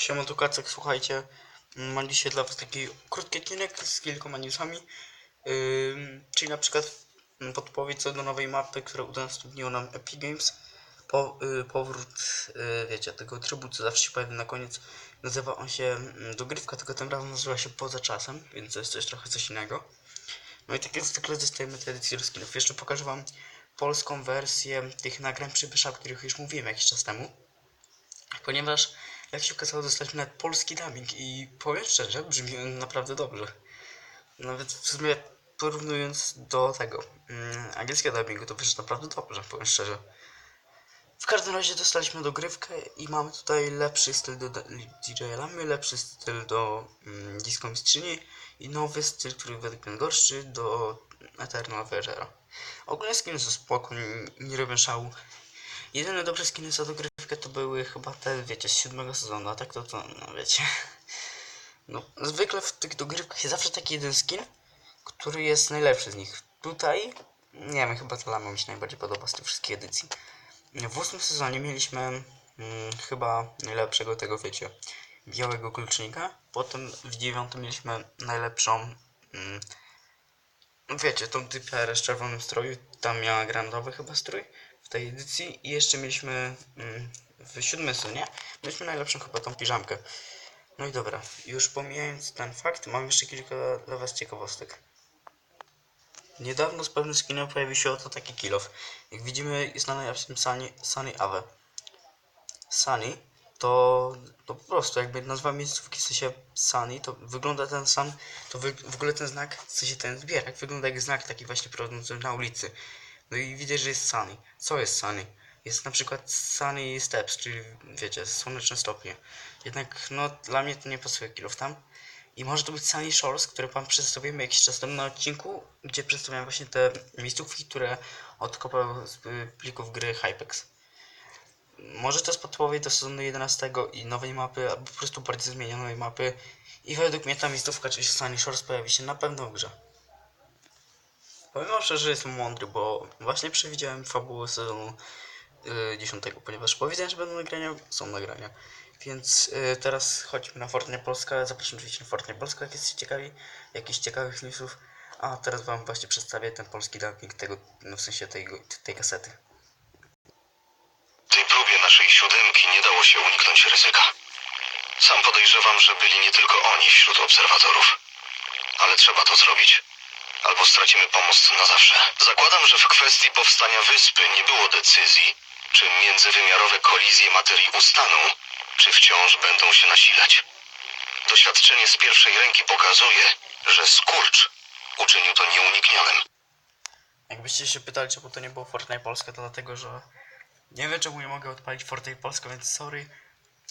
Siema tu Kacek, słuchajcie. mm, Mam dzisiaj dla was taki krótki odcinek z kilkoma newsami. Ym, czyli na przykład mm, podpowiedź co do nowej mapy, która udostępniło nam Epic Games. Po, y, powrót, y, wiecie, tego trybu, co zawsze się pojawia na koniec. Nazywa on się mm, dogrywka, tylko tym razem nazywa się poza czasem, więc to jest coś trochę coś innego. No i tak jak zwykle dostajemy te edycje skinów. Jeszcze pokażę wam polską wersję tych nagrań przybysza, o których już mówiłem jakiś czas temu ponieważ jak się okazało dostaliśmy nawet polski dubbing i powiem szczerze, brzmi on naprawdę dobrze. Nawet w sumie porównując do tego mm, angielskiego dubbingu to wyszedł naprawdę dobrze, powiem szczerze. W każdym razie dostaliśmy dogrywkę i mamy tutaj lepszy styl do DJ Lamy, lepszy styl do mm, Disco Mistrzyni i nowy styl, który według mnie gorszy do Eternal Voyagera. Ogólnie skiny są spoko, nie, nie szału. Jedyne dobre skiny za dogrywkę to były chyba te, wiecie, z siódmego sezonu, a tak to, to no wiecie. No, zwykle w tych dogrywkach jest zawsze taki jeden skin, który jest najlepszy z nich. Tutaj, nie wiem, chyba to Lama mi się najbardziej podoba z tych wszystkich edycji. W ósmym sezonie mieliśmy mm, chyba najlepszego tego, wiecie, białego klucznika. Potem w dziewiątym mieliśmy najlepszą, mm, wiecie, tą typiarę z czerwonym stroju. Tam miała grandowy chyba strój w tej edycji. I jeszcze mieliśmy mm, w siódmym sezonie, mieliśmy najlepszą chyba tą piżamkę. No i dobra, już pomijając ten fakt, mam jeszcze kilka dla was ciekawostek. Niedawno z pewnym skinem pojawił się oto taki kill off. Jak widzimy jest na najlepszym Sunny, Sunny Ave. Sunny to, to po prostu jakby nazwa miejscówki w sensie Sunny, to wygląda ten sam, to wy, w ogóle ten znak, w sensie ten zbierak wygląda jak znak taki właśnie prowadzący na ulicy. No i widać, że jest Sunny. Co jest Sunny? Jest na przykład Sunny Steps, czyli wiecie, słoneczne stopnie. Jednak no dla mnie to nie pasuje off tam. I może to być Sunny Shores, które wam przedstawimy jakiś czas temu na odcinku, gdzie przedstawiam właśnie te miejscówki, które odkopał z y, plików gry Hypex. Może to jest podpowiedź do sezonu 11 i nowej mapy, albo po prostu bardziej zmienionej mapy. I według mnie ta miejscówka, czyli Sunny Shores, pojawi się na pewno w grze. Powiem szczerze, że jestem mądry, bo właśnie przewidziałem fabułę sezonu y, 10, ponieważ powiedziałem, że będą nagrania, są nagrania. Więc y, teraz chodźmy na Fortnite Polska. Zapraszam oczywiście na Fortnite Polska, jak jesteście ciekawi jakichś ciekawych newsów. A teraz wam właśnie przedstawię ten polski dubbing tego, no w sensie tej, tej kasety. Naszej siódemki nie dało się uniknąć ryzyka. Sam podejrzewam, że byli nie tylko oni wśród obserwatorów. Ale trzeba to zrobić. Albo stracimy pomost na zawsze. Zakładam, że w kwestii powstania wyspy nie było decyzji, czy międzywymiarowe kolizje materii ustaną, czy wciąż będą się nasilać. Doświadczenie z pierwszej ręki pokazuje, że skurcz uczynił to nieuniknionym. Jakbyście się pytali, czemu to nie było Fortnite Polska, to dlatego, że nie wiem, czemu nie mogę odpalić Fortnite Polska, więc sorry.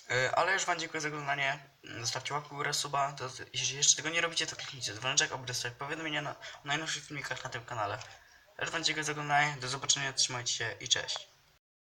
Yy, ale już wam dziękuję za oglądanie. Zostawcie łapkę górę, suba. To, jeśli jeszcze tego nie robicie, to kliknijcie dzwoneczek, aby dostać powiadomienia na, najnowszych filmikach na tym kanale. Też wam dziękuję za oglądanie. Do zobaczenia, trzymajcie się i cześć.